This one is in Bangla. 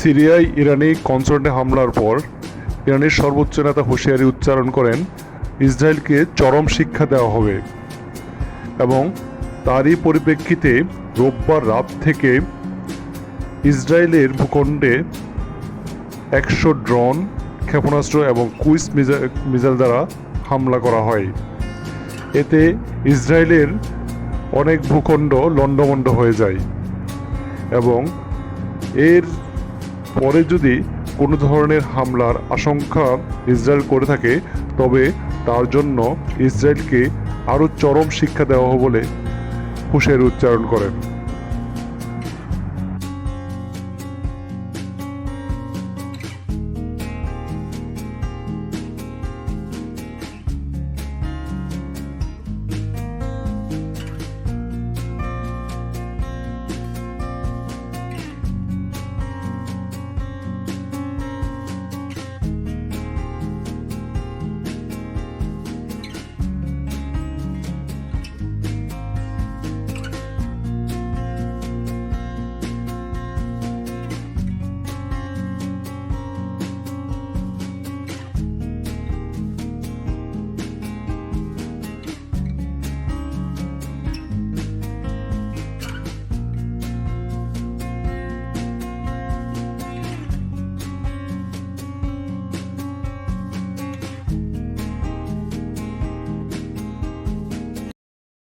সিরিয়ায় ইরানি কনসার্টে হামলার পর ইরানের সর্বোচ্চ নেতা হুঁশিয়ারি উচ্চারণ করেন, ইসরায়েলকে চরম শিক্ষা দেওয়া হবে এবং তারই পরিপ্রেক্ষিতে রোববার রাত থেকে ইসরায়েলের ভূখণ্ডে একশো ড্রোন, ক্ষেপণাস্ত্র এবং কুইস মিসাইল দ্বারা হামলা করা হয়। এতে ইসরায়েলের অনেক ভূখণ্ড লণ্ডভণ্ড হয়ে যায় এবং এর পরে যদি কোনো ধরনের হামলার আশঙ্কা ইসরায়েল করে থাকে, তবে তার জন্য ইসরায়েলকে আরও চরম শিক্ষা দেওয়া হবে বলে হুশের উচ্চারণ করেন।